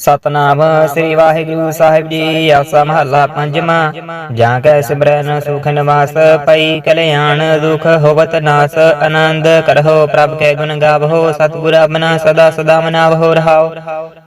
ਸਤਨਾਮ ਸ੍ਰੀ ਵਾਹਿਗੁਰੂ ਸਾਹਿਬ ਜੀ, ਆਸਾ ਮਹੱਲਾ ਪੰਜਵਾਂ। ਜਾਂ ਕੈ ਸਿਮਰਨ ਸੁਖ ਨਿਵਾਸ ਪਈ, ਕਲਿਆਣ ਦੁਖ ਹੋਵਤ ਨਾਸ, ਆਨੰਦ ਕਰਹੁ ਪ੍ਰਭ ਕੈ ਗੁਣ ਗਾਵਹੁ ਸਤਿਗੁਰ ਆਪਣਾ ਸਦਾ ਸਦਾ ਮਨਾਵਹੁ ਰਹਾਉ।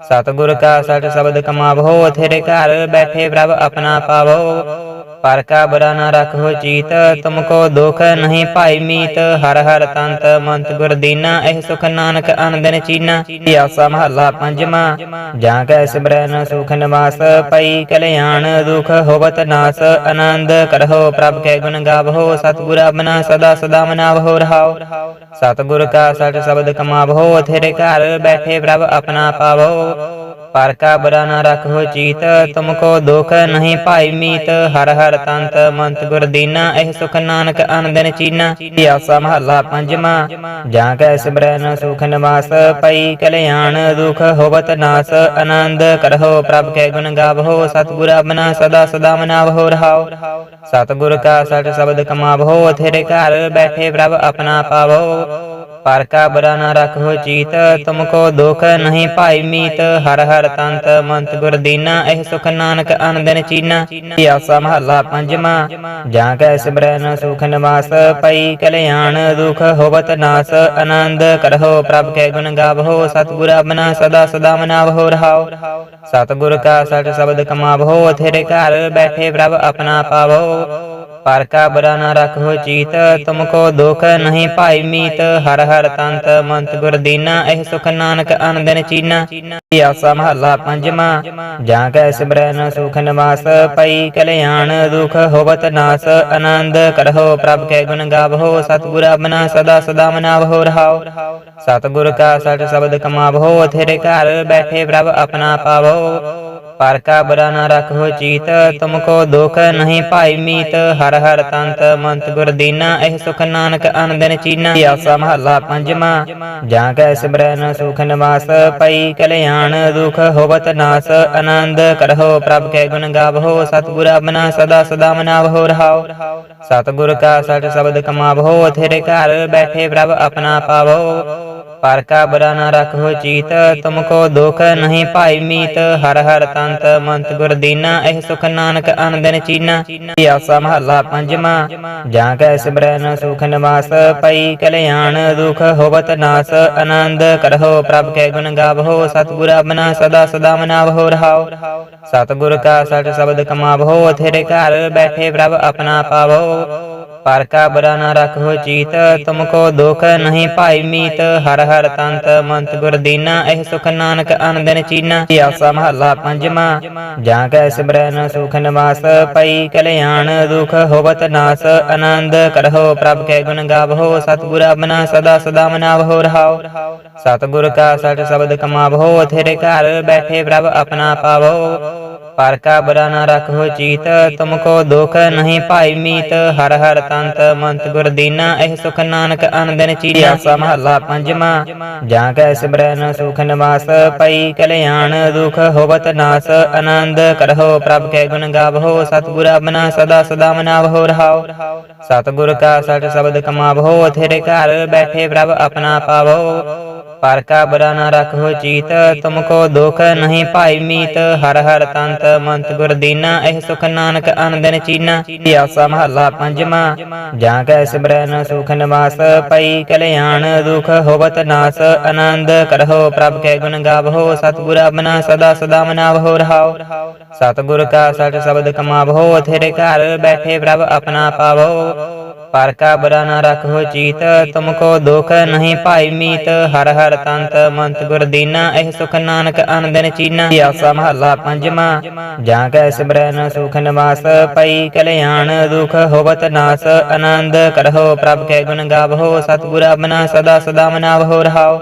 ਸਤਿਗੁਰ ਕਾ ਸਤ ਸ਼ਬਦ ਕਮਾਵਹੁ ਤੇਰੇ ਘਰ ਬੈਠੇ ਪ੍ਰਭ ਆਪਣਾ ਪਾਵਹੁ। ਪਰ ਕਾ ਬੁਰਾ ਨਾ ਰਖੋ ਚੀਤ, ਤੁਮਕੋ ਦੁਖ ਨਹੀਂ ਭਾਈ ਮੀਤ। ਹਰ ਹਰ ਤੰਤ ਮੰਤ ਗੁਰ ਦੀਨਾ, ਇਹ ਸੁਖ ਨਾਨਕ ਅਨੰਦਨ ਚੀਨਾ। ਆਸਾ ਮਹੱਲਾ ਪੰਜਵਾਂ ਜਾਂ ਕੈ ਸਿਮਰਨ ਸੁਖ ਨਿਵਾਸ, ਪਈ ਕਲਿਆਣ ਦੁਖ ਹੋਵਤ ਨਾਸ। ਆਨੰਦ ਕਰਹੁ ਪ੍ਰਭ ਕੈ ਗੁਣ ਗਾਵਹੁ, ਸਤਿਗੁਰ ਆਪਣਾ ਸਦਾ ਸਦਾ ਮਨਾਵੋ ਰਹਾਉ। ਸਤਿਗੁਰ ਕਾ ਸਤ ਸ਼ਬਦ ਕਮਾਵਹੁ ਥਿਰ ਘਰ ਬੈਠੇ ਪ੍ਰਭ ਆਪਣਾ ਪਾਵੋ ਪਰ ਕਾ ਬੁਰਾ ਨਾ ਰਖੋ ਚੀਤ ਤੁਮ ਕੋ ਦੁਖ ਨਹੀਂ ਭਾਈ ਮੀਤ। ਹਰ ਹਰ ਤੰਤ ਮੰਤ ਗੁਰ ਦੀਨਾ, ਇਹ ਸੁਖ ਨਾਨਕ ਅਨੰਦਨ ਚੀਨਾ। ਆਸਾ ਮਹੱਲਾ ਪੰਜਵਾਂ, ਜਾਂ ਕੈ ਸਿਮਰਨ ਸੁਖ ਨਿਵਾਸ, ਪਈ ਕਲਿਆਣ ਦੁਖ ਹੋਵਤ ਨਾਸ, ਆਨੰਦ ਕਰਹੁ ਪ੍ਰਭ ਕੈ ਗੁਣ ਗਾਵਹੁ, ਸਤਿਗੁਰ ਆਪਣਾ ਸਦਾ ਸਦਾ ਮਨਾਵਹੁ ਰਹਾਉ। ਸਤਿਗੁਰ ਕਾ ਸਤ ਸ਼ਬਦ ਕਮਾਵਹੁ, ਥਿਰ ਘਰ ਬੈਠੇ ਪ੍ਰਭ ਆਪਣਾ ਪਾਵਹੁ। ਪਰ ਕਾ ਬਰਾ ਨਾ ਰਖੋ ਚੀਤ ਤੁਮਕੋ ਦੁਖ ਨਹੀਂ ਭਾਈ ਮੀਤ। ਹਰ ਹਰ ਤੰਤ ਮੰਤ ਗੁਰ ਦੀਨਾ, ਇਹ ਸੁਖ ਨਾਨਕ ਅਨੰਦਨ ਚੀਨਾ ਆਸਾ ਮਹੱਲਾ ਪੰਜਵਾਂ, ਜਾਂ ਕੈ ਸਿਮਰਨ ਸੁਖ ਨਿਵਾਸ, ਪਈ ਕਲਿਆਣ ਦੁਖ ਹੋਵਤ ਨਾਸ। ਆਨੰਦ ਕਰਹੋ ਪ੍ਰਭ ਕੈ ਗੁਣ ਗਾਵਹੁ, ਸਤਿਗੁਰ ਆਪਣਾ ਸਦਾ ਸਦਾ ਮਨਾਵਹੁ ਰਹਾਉ। ਸਤਿਗੁਰ ਕਾ ਸਤ ਸ਼ਬਦ ਕਮਾਵਹੁ ਤੇਰੇ ਘਰ ਬੈਠੇ ਪ੍ਰਭ ਆਪਣਾ ਪਾਵਹੁ। ਪਰ ਕਾ ਬੁਰਾ ਨਾ ਰਖੋ ਚੀਤ, ਤੁਮਕੋ ਦੁਖ ਨਹੀਂ ਭਾਈ ਮੀਤ। ਹਰ ਹਰ ਤੰਤ ਮੰਤ ਗੁਰ ਦੀਨਾ, ਇਹ ਸੁਖ ਨਾਨਕ ਅਨੰਦਨ ਚੀਨਾ। ਆਸਾ ਮਹੱਲਾ ਪੰਜਵਾਂ, ਜਾਂ ਕੈ ਸਿਮਰਨ ਸੁਖ ਨਿਵਾਸ ਪਈ ਕਲਿਆਣ ਦੁਖ ਹੋਵਤ ਨਾਸ। ਆਨੰਦ ਕਰਹੁ ਪ੍ਰਭ ਕੈ ਗੁਣ ਗਾਵਹੁ ਸਤਿਗੁਰ ਆਪਣਾ ਸਦਾ ਸਦਾ ਮਨਾਵਹੁ ਰਹਾਉ। ਸਤਿਗੁਰ ਕਾ ਸਤ ਸ਼ਬਦ ਕਮਾਵਹੁ, ਤੇਰੇ ਘਰ ਬੈਠੇ ਪ੍ਰਭ ਆਪਣਾ ਪਾਵਹੁ। ਪਰ ਕਾ ਬੁਰਾ ਨਾ ਰਖੋ ਚੀਤ, ਤੁਮਕੋ ਦੁਖ ਨਹੀਂ ਭਾਈ ਮੀਤ। ਹਰ ਹਰ ਤੰਤ ਮੰਤ ਗੁਰ ਦੀਨਾ, ਇਹ ਸੁਖ ਨਾਨਕ ਅਨੰਦਨ ਚੀਨਾ। ਆਸਾ ਮਹੱਲਾ ਪੰਜਵਾਂ, ਜਾਂ ਕੈ ਸਿਮਰਨ ਸੁਖ ਨਿਵਾਸ, ਪਈ ਕਲਿਆਣ ਦੁਖ ਹੋਵਤ ਨਾਸ। ਆਨੰਦ ਕਰਹੁ ਪ੍ਰਭ ਕੈ ਗੁਣ ਗਾਵਹੁ, ਸਤਿਗੁਰ ਆਪਣਾ ਸਦਾ ਸਦਾ ਮਨਾਵਹੁ ਰਹਾਉ। ਸਤਿਗੁਰ ਕਾ ਸਤ ਸ਼ਬਦ ਕਮਾਵਹੁ ਤੇਰੇ ਘਰ ਬੈਠੇ ਪ੍ਰਭ ਆਪਣਾ ਪਾਵਹੁ। ਪਰ ਕਾ ਬੁਰਾ ਨਾ ਰਖੋ ਚੀਤ, ਤੁਮਕੋ ਦੁਖ ਨਹੀਂ ਭਾਈ ਮੀਤ। ਹਰ ਹਰ ਤੰਤ ਮੰਤ ਗੁਰ ਦੀਨਾ, ਇਹ ਸੁਖ ਨਾਨਕ ਅਨੰਦਨ ਚੀਨਾ। ਆਸਾ ਮਹੱਲਾ ਪੰਜਵਾਂ, ਜਾਂ ਕੈ ਸਿਮਰਨ ਸੁਖ ਨਿਵਾਸ, ਪਈ ਕਲਿਆਣ ਦੁਖ ਹੋਵਤ ਨਾਸ। ਆਨੰਦ ਕਰਹੁ ਪ੍ਰਭ ਕੈ ਗੁਣ ਗਾਵਹੁ, ਸਤਿਗੁਰ ਆਪਣਾ ਸਦਾ ਸਦਾ ਮਨਾਵਹੁ ਰਹਾਉ। ਸਤਿਗੁਰ ਕਾ ਸਤ ਸ਼ਬਦ ਕਮਾਵਹੁ ਤੇਰੇ ਘਰ ਬੈਠੇ ਪ੍ਰਭ ਆਪਣਾ ਪਾਵਹੁ। ਪਰ ਕਾ ਬੁਰਾ ਨਾ ਰਖੋ ਚੀਤ, ਤੁਮਕੋ ਦੁਖ ਨਹੀਂ ਭਾਈ ਮੀਤ। ਹਰ ਹਰ ਤੰਤ ਮੰਤ ਗੁਰ ਦੀਨਾ, ਇਹ ਸੁਖ ਨਾਨਕ ਅਨੰਦਨ ਚੀਨਾ ਆਸਾ ਮਹੱਲਾ ਪੰਜਵਾਂ, ਜਾਂ ਕੈ ਸਿਮਰਨ ਸੁਖ ਨਿਵਾਸ। ਪਈ ਕਲਿਆਣ ਦੁਖ ਹੋਵਤ ਨਾਸ, ਆਨੰਦ ਕਰਹੁ ਪ੍ਰਭ ਕੈ ਗੁਣ ਗਾਵਹੁ। ਸਤਿਗੁਰ ਆਪਣਾ ਸਦਾ ਸਦਾ ਮਨਾਵਹੁ ਰਹਾਉ। ਸਤਿਗੁਰ ਕਾ ਸਤ ਸ਼ਬਦ ਕਮਾਵਹੁ, ਥਿਰ ਘਰ ਬੈਠੇ ਪ੍ਰਭ ਆਪਣਾ ਪਾਵਹੁ। ਪਰ ਕਾ ਬੁਰਾ ਨਾ ਰਖੋ ਚੀਤ, ਤੁਮਕੋ ਦੁਖ ਨਹੀਂ ਭਾਈ ਮੀਤ। ਹਰ ਹਰ ਤੰਤ ਮੰਤ ਗੁਰ ਦੀਨਾ, ਇਹ ਸੁਖ ਨਾਨਕ ਅਨੰਦਨ ਚੀਨਾ ਆਸਾ ਮਹੱਲਾ ਜਾਂ ਕੈ ਸਿਮਰਨ ਸੁਖ ਨਿਵਾਸ, ਪਈ ਕਲਿਆਣ ਦੁਖ ਹੋਵਤ ਨਾਸ। ਆਨੰਦ ਕਰਹੁ ਪ੍ਰਭ ਕੈ ਗੁਣ ਗਾਵਹੁ, ਸਤਿਗੁਰ ਆਪਣਾ ਸਦਾ ਸਦਾ ਮਨਾਵਹੁ ਰਹਾਉ। ਸਤਿਗੁਰ ਕਾ ਸਤ ਸ਼ਬਦ ਕਮਾਵਹੁ, ਥਿਰ ਘਰ ਬੈਠੇ ਪ੍ਰਭ ਆਪਣਾ ਪਾਵਹੁ। ਪਰ ਕਾ ਬੁਰਾ ਨਾ ਰਖੋ ਚੀਤ, ਤੁਮਕੋ ਦੁਖ ਨਹੀਂ ਭਾਈ ਮੀਤ। ਹਰ ਹਰ ਤੰਤ ਮੰਤ ਗੁਰ ਦੀਨਾ, ਇਹ ਸੁਖ ਨਾਨਕ ਅਨੰਦਨ ਚੀਨਾ। ਆਸਾ ਮਹੱਲਾ ਪੰਜਵਾਂ ਜਾਂ ਕੈ ਸਿਮਰਨ ਸੁਖ ਨਿਵਾਸ, ਪਈ ਕਲਿਆਣ ਦੁਖ ਹੋਵਤ ਨਾਸ। ਆਨੰਦ ਕਰਹੁ ਪ੍ਰਭ ਕੈ ਗੁਣ ਗਾਵਹੁ, ਸਤਿਗੁਰ ਆਪਣਾ ਸਦਾ ਸਦਾ ਮਨਾਵਹੁ ਰਹਾਉ। ਸਤਿਗੁਰ ਕਾ ਸਤ ਸ਼ਬਦ ਕਮਾਵਹੁ, ਥਿਰ ਘਰ ਬੈਠੇ ਪ੍ਰਭ ਆਪਣਾ ਪਾਵਹੁ। ਪਰ ਕਾ ਬੁਰਾ ਨਾ ਰਖੋ ਚੀਤ ਤੁਮ ਕੋ ਦੁਖ ਨਹੀਂ ਭਾਈ ਮੀਤ। ਹਰ ਹਰ ਤੰਤ ਮੰਤ ਗੁਰ ਦੀਨਾ, ਇਹ ਸੁਖ ਨਾਨਕ ਅਨੰਦਨ ਚੀਨਾ। ਆਸਾ ਮਹੱਲਾ ਪੰਜਵਾਂ, ਜਾਂ ਕੈ ਸਿਮਰਨ ਸੁਖ ਨਿਵਾਸ ਪਈ ਕਲਿਆਣ, ਦੁਖ ਹੋਵਤ ਨਾਸ ਆਨੰਦ ਕਰਹੁ ਪ੍ਰਭ ਕੈ ਗੁਣ ਗਾਵਹੁ, ਸਤਿਗੁਰ ਆਪਣਾ ਸਦਾ ਸਦਾ ਮਨਾਵਹੁ ਰਹਾਉ।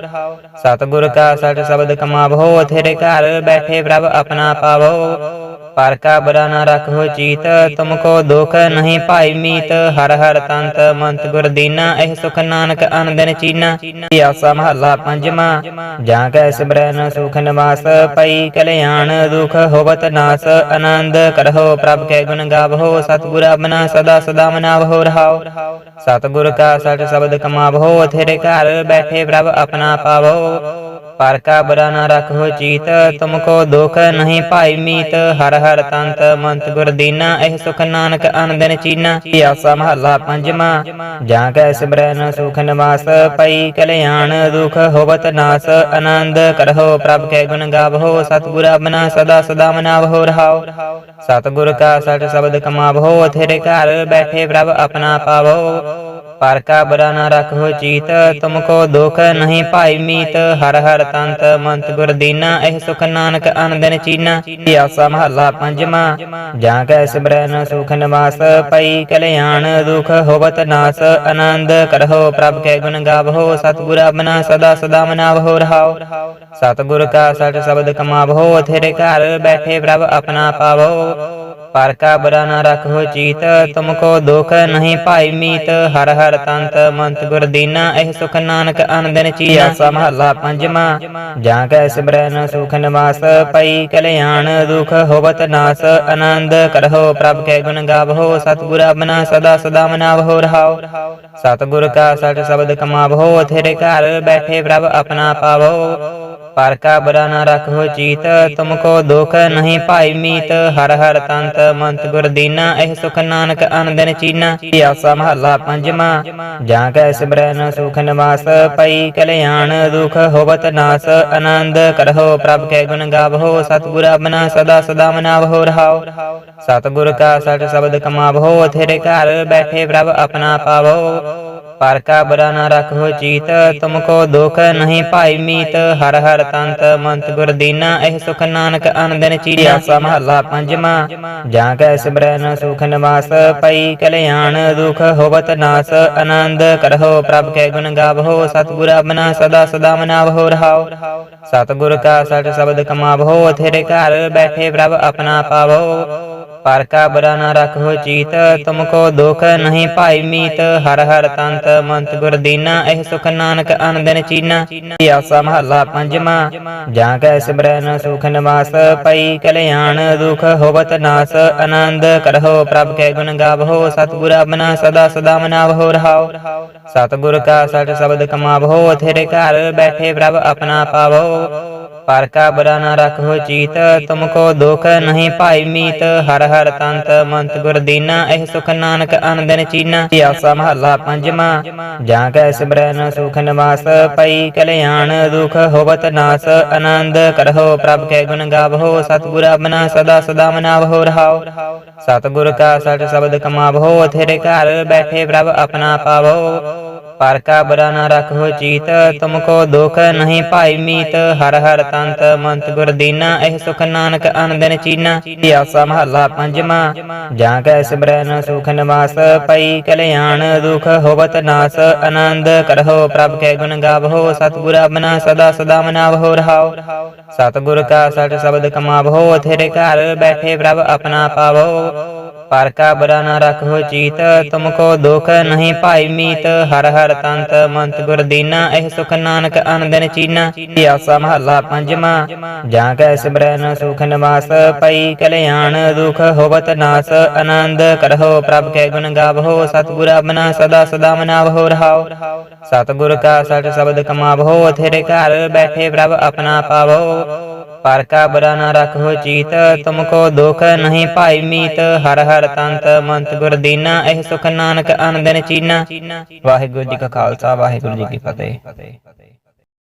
ਸਤਿਗੁਰ ਕਾ ਸਤ ਸ਼ਬਦ ਕਮਾਵਹੁ ਤੇਰੇ ਘਰ ਬੈਠੇ ਪ੍ਰਭ ਆਪਣਾ ਪਾਵਹੁ। ਪਰ ਕਾ ਬੁਰਾ ਨਾ ਰਖੋ ਚੀਤ ਤੁਮਕੋ ਦੁਖ ਨਹੀਂ ਭਾਈ ਮੀਤ। ਹਰ ਹਰ ਤੰਤ ਮੰਤ ਗੁਰ ਦੀਨਾ, ਇਹ ਸੁਖ ਨਾਨਕ ਅਨੰਦਨ ਚੀਨਾ। ਆਸਾ ਮਹੱਲਾ ਪੰਜਵਾਂ, ਜਾਂ ਕੈ ਸਿਮਰਨ ਸੁਖ ਨਿਵਾਸ ਪਈ ਕਲਿਆਣ ਦੁਖ ਹੋਵਤ ਨਾਸ। ਆਨੰਦ ਕਰਹੁ ਪ੍ਰਭ ਕੈ ਗੁਣ ਗਾਵਹੁ, ਸਤਿਗੁਰ ਆਪਣਾ ਸਦਾ ਸਦਾ ਮਨਾਵਹੁ ਰਹਾਉ। ਸਤਿਗੁਰ ਕਾ ਸਤ ਸ਼ਬਦ ਕਮਾਵਹੁ, ਥਿਰ ਘਰ ਬੈਠੇ ਪ੍ਰਭ ਆਪਣਾ ਪਾਵਹੁ। ਪਰ ਕਾ ਬੁਰਾ ਨਾ ਰੱਖੋ ਚੀਤ ਤੁਮਕੋ ਦੁਖ ਨਹੀਂ ਭਾਈ ਮੀਤ। ਹਰ ਹਰ ਤੰਤ ਮੰਤ ਗੁਰ ਦੀਨਾ, ਇਹ ਸੁਖ ਨਾਨਕ ਅਨੰਦਨ ਚੀਨਾ। ਪਿਆਸਾ ਮਹੱਲਾ ਪੰਜਵਾਂ ਜਾਂ ਕੈ ਸਿਮਰੈ ਨ ਸੁਖ ਨਿਵਾਸ। ਪਈ ਕਲਿਆਣ ਦੁਖ ਹੋਵਤ ਨਾਸ, ਆਨੰਦ ਕਰਹੁ ਪ੍ਰਭ ਕੈ ਗੁਣ ਗਾਵਹੁ। ਸਤਿਗੁਰ ਆਪਣਾ ਸਦਾ ਸਦਾ ਮਨਾਵਹੁ ਰਹਾਉ। ਸਤਿਗੁਰ ਕਾ ਸਠ ਸ਼ਬਦ ਕਮਾਵਹੁ ਤੇਰੇ ਘਰ ਬੈਠੇ ਪ੍ਰਭ ਆਪਣਾ ਪਾਵਹੁ। ਪਰ ਕਾ ਬੁਰਾ ਨਾ ਰਖੋ ਚੀਤ, ਤੁਮਕੋ ਦੁਖ ਨਹੀਂ ਭਾਈ ਮੀਤ। ਹਰ ਹਰ ਤੰਤ ਮੰਤ ਗੁਰ ਦੀਨਾ, ਇਹ ਸੁਖ ਨਾਨਕ ਅਨੰਦਨ ਚੀਨਾ। ਪਿਆਸਾ ਮਹੱਲਾ ਪੰਜਵਾਂ, ਜਾਂ ਕੈ ਸਿਮਰੈ ਨ ਸੁਖ ਨਿਵਾਸ। ਪਈ ਕਲਿਆਣ ਦੁਖ ਹੋਵਤ ਨਾਸ, ਆਨੰਦ ਕਰਹੁ ਪ੍ਰਭ ਕੈ ਗੁਣ ਗਾਵਹੁ। ਸਤਿਗੁਰ ਬਨਾ ਸਦਾ ਸਦਾ ਮਨਾਵਹੁ ਰਹਾਉ। ਸਤਿਗੁਰ ਕਾ ਸਠ ਸ਼ਬਦ ਕਮਾਵਹੁ ਥੇਰੇ ਘਰ ਬੈਠੇ ਪ੍ਰਭ ਆਪਣਾ ਪਾਵਹੁ। ਪਰ ਕਾ ਬੁਰਾ ਨਾ ਰੱਖੋ ਚੀਤ ਤੁਮ ਕੋ ਦੁਖ ਨਹੀਂ ਭਾਈ ਮੀਤ। ਹਰ ਹਰ ਤੰਤ ਮੰਤ ਗੁਰ ਦੀਨਾ, ਇਹ ਸੁਖ ਨਾਨਕ ਅਨੰਦਨ ਚੀਆ ਸਾ ਮਹੱਲਾ ਜਾਂ ਕੈ ਸਿਮਰੈ ਸੁਖ ਨਿਵਾਸ ਪਈ, ਕਲਿਆਣ ਦੁਖ ਹੋਵਤ ਨਾਸ, ਆਨੰਦ ਕਰਹੁ ਪ੍ਰਭ ਕੈ ਗੁਣ ਗਾਵਹੁ, ਸਤਿਗੁਰ ਆਪਣਾ ਸਦਾ ਸਦਾ ਮਨਾਵਹੁ ਰਹਾਉ। ਸਤਿਗੁਰ ਕਾ ਸਠ ਸ਼ਬਦ ਕਮਾਵਹੁ ਥੇਰੇ ਘਰ ਬੈਠੇ ਪ੍ਰਭ ਆਪਣਾ ਪਾਵਹੁ। ਪਰ ਕਾ ਬੁਰਾ ਨਾ ਰੱਖੋ ਚੀਤ, ਤੁਮਕੋ ਦੁਖ ਨਹੀਂ ਭਾਈ ਮੀਤ। ਹਰ ਹਰ ਤੰਤ ਮੰਤ ਗੁਰ ਦੀਨਾ, ਇਹ ਸੁਖ ਨਾਨਕ ਅਨੰਦਨ ਚੀਨਾ। ਪਿਆਸਾ ਮਹੱਲਾ ਪੰਜਵਾਂ ਜਾਂ ਕੈ ਸਿਮਰੈ ਨ ਸੁਖ ਨਿਵਾਸ ਪਈ ਕਲਿਆਣ ਦੁਖ ਹੋਵਤ ਨਾਸ। ਆਨੰਦ ਕਰਹੁ ਪ੍ਰਭ ਕੈ ਗੁਣ ਗਾਵਹੁ, ਸਤਿਗੁਰ ਆਪਣਾ ਸਦਾ ਸਦਾ ਮਨਾਵਹੁ ਰਹਾਉ। ਸਤਿਗੁਰ ਕਾ ਸਠ ਸ਼ਬਦ ਕਮਾਵਹੁ ਤੇਰੇ ਘਰ ਬੈਠੇ ਪ੍ਰਭ ਆਪਣਾ ਪਾਵਹੁ। ਪਰ ਕਾ ਬੁਰਾ ਨਾ ਰੱਖੋ ਚੀਤ, ਤੁਮਕੋ ਦੁਖ ਨਹੀਂ ਭਾਈ ਮੀਤ। ਹਰ ਹਰ ਤੰਤ ਮੰਤ ਗੁਰ ਦੀਨਾ, ਇਹ ਸੁਖ ਨਾਨਕ ਅਨੰਦਨ ਚੀਰਿਆ ਸਾ ਮਹੱਲਾ ਪੰਜਵਾਂ। ਜਾਂ ਕੈ ਸਿਮਰੈ ਨ ਸੁਖ ਨਿਵਾਸ, ਪਈ ਕਲਿਆਣ ਦੁਖ ਹੋਵਤ ਨਾਸ। ਆਨੰਦ ਕਰਹੁ ਪ੍ਰਭ ਕੈ ਗੁਣ ਗਾਵਹੁ, ਸਤਿਗੁਰ ਬਨਾ ਸਦਾ ਸਦਾ ਮਨਾਵਹੁ ਰਹਾਉ। ਸਤਿਗੁਰ ਕਾ ਸਠ ਸ਼ਬਦ ਕਮਾਵਹੁ, ਥੇਰੇ ਘਰ ਬੈਠੇ ਪ੍ਰਭ ਆਪਣਾ ਪਾਵਹੁ। ਪਰ ਕਾ ਬਰਾ ਨਾ ਰੱਖੋ ਚੀਤ, ਤੁਮਕੋ ਦੁਖ ਨਹੀਂ ਭਾਈ ਮੀਤ। ਹਰ ਹਰ ਤੰਤ ਮੰਤ ਗੁਰ ਦੀਨਾ, ਇਹ ਸੁਖ ਨਾਨਕ ਅਨੰਦਨ ਚੀਨਾ। ਪਿਆਸਾ ਮਹੱਲਾ ਪੰਜਵਾਂ, ਜਾਂ ਕੈ ਸਿਮਰੈ ਨ ਸੁਖ ਨਿਵਾਸ ਪਈ ਕਲਿਆਣ ਦੁਖ ਹੋਵਤ ਨਾਸ। ਆਨੰਦ ਕਰਹੁ ਪ੍ਰਭ ਕੈ ਗੁਣ ਗਾਵਹੁ, ਸਤਿਗੁਰ ਆਪਣਾ ਸਦਾ ਸਦਾ ਮਨਾਵਹੁ ਰਹਾਉ। ਸਤਿਗੁਰ ਕਾ ਸਠ ਸ਼ਬਦ ਕਮਾਵਹੁ, ਥੇਰੇ ਘਰ ਬੈਠੇ ਪ੍ਰਭ ਆਪਣਾ ਪਾਵਹੁ। ਪਰ ਕਾ ਬੁਰਾ ਨਾ ਰੱਖੋ ਚੀਤ ਤੁਮਕੋ ਦੁਖ ਨਹੀਂ ਭਾਈ ਮੀਤ। ਹਰ ਹਰ ਤੰਤ ਮੰਤ ਗੁਰ ਦੀਨਾ, ਇਹ ਸੁਖ ਨਾਨਕ ਅਨੰਦਨ ਚੀਨਾ। ਪਿਆਸਾ ਮਹੱਲਾ ਪੰਜਵਾਂ, ਜਾਂ ਕੈ ਸਿਮਰੈ ਨ ਸੁਖ ਨਿਵਾਸ, ਪਈ ਕਲਿਆਣ ਦੁਖ ਹੋਵਤ ਨਾਸ। ਆਨੰਦ ਕਰਹੁ ਪ੍ਰਭ ਕੈ ਗੁਣ ਗਾਵਹੁ, ਸਤਿਗੁਰ ਆਪਣਾ ਸਦਾ ਸਦਾ ਮਨਾਵਹੁ ਰਹਾਉ। ਸਤਿਗੁਰ ਕਾ ਸਠ ਸ਼ਬਦ ਕਮਾਵਹੁ ਤੇਰੇ ਘਰ ਬੈਠੇ ਪ੍ਰਭ ਆਪਣਾ ਪਾਵਹੁ। ਪਰ ਕਾ ਬੁਰਾ ਨਾ ਰੱਖੋ ਚੀਤ, ਤੁਮਕੋ ਦੁਖ ਨਹੀਂ ਭਾਈ ਮੀਤ। ਹਰ ਹਰ ਤੰਤ ਮੰਤ ਗੁਰ ਦੀਨਾ, ਇਹ ਸੁਖ ਨਾਨਕ ਅਨੰਦਨ ਚੀਨਾ। ਪਿਆਸਾ ਮਹੱਲਾ ਪੰਜਵਾਂ ਜਾਂ ਕੈ ਸਿਮਰੈ ਨ ਸੁਖ ਨਿਵਾਸ, ਪਈ ਕਲਿਆਣ ਦੁਖ ਹੋਵਤ ਨਾਸ। ਆਨੰਦ ਕਰਹੁ ਪ੍ਰਭ ਕੈ ਗੁਣ ਗਾਵਹੁ, ਸਤਿਗੁਰ ਆਪਣਾ ਸਦਾ ਸਦਾ ਮਨਾਵਹੁ ਰਹਾਉ। ਸਤਿਗੁਰ ਕਾ ਸਠ ਸ਼ਬਦ ਕਮਾਵਹੁ, ਥੇਰੇ ਘਰ ਬੈਠੇ ਪ੍ਰਭ ਆਪਣਾ ਪਾਵਹੁ। ਪਰ ਕਾ ਬੁਰਾ ਨਾ ਰੱਖੋ ਚੀਤ, ਤੁਮਕੋ ਦੁਖ ਨਹੀਂ ਭਾਈ ਮੀਤ। ਹਰ ਹਰ ਤੰਤ ਮੰਤ ਗੁਰ ਦੀਨਾ, ਇਹ ਸੁਖ ਨਾਨਕ ਅਨੰਦਨ ਚੀਨਾ। ਪਿਆਸਾ ਮਹੱਲਾ ਪੰਜਵਾਂ, ਜਾਂ ਕੈ ਸਿਮਰੈ ਨ ਸੁਖ ਨਿਵਾਸ, ਪਈ ਕਲਿਆਣ ਦੁਖ ਹੋਵਤ ਨਾਸ। ਆਨੰਦ ਕਰਹੁ ਪ੍ਰਭ ਕੈ ਗੁਣ ਗਾਵਹੁ, ਸਤਿਗੁਰ ਆਪਣਾ ਸਦਾ ਸਦਾ ਮਨਾਵਹੁ ਰਹਾਉ। ਸਤਿਗੁਰ ਕਾ ਸਠ ਸ਼ਬਦ ਕਮਾਵਹੁ, ਥੇਰੇ ਘਰ ਬੈਠੇ ਪ੍ਰਭ ਆਪਣਾ ਪਾਵਹੁ। ਪਰ ਕਾ ਬੁਰਾ ਨਾ ਰੱਖੋ ਚੀਤ, ਤੁਮਕੋ ਦੁਖ ਨਹੀਂ ਭਾਈ ਮੀਤ। ਹਰ ਹਰ ਤੰਤ ਮੰਤ ਗੁਰ ਦੀਨਾ, ਇਹ ਸੁਖ ਨਾਨਕ ਅਨੰਦਨ ਚੀਨਾ। ਵਾਹਿਗੁਰੂ ਜੀ ਕਾ ਖਾਲਸਾ, ਵਾਹਿਗੁਰੂ ਜੀ ਕੀ ਫਤਿਹ।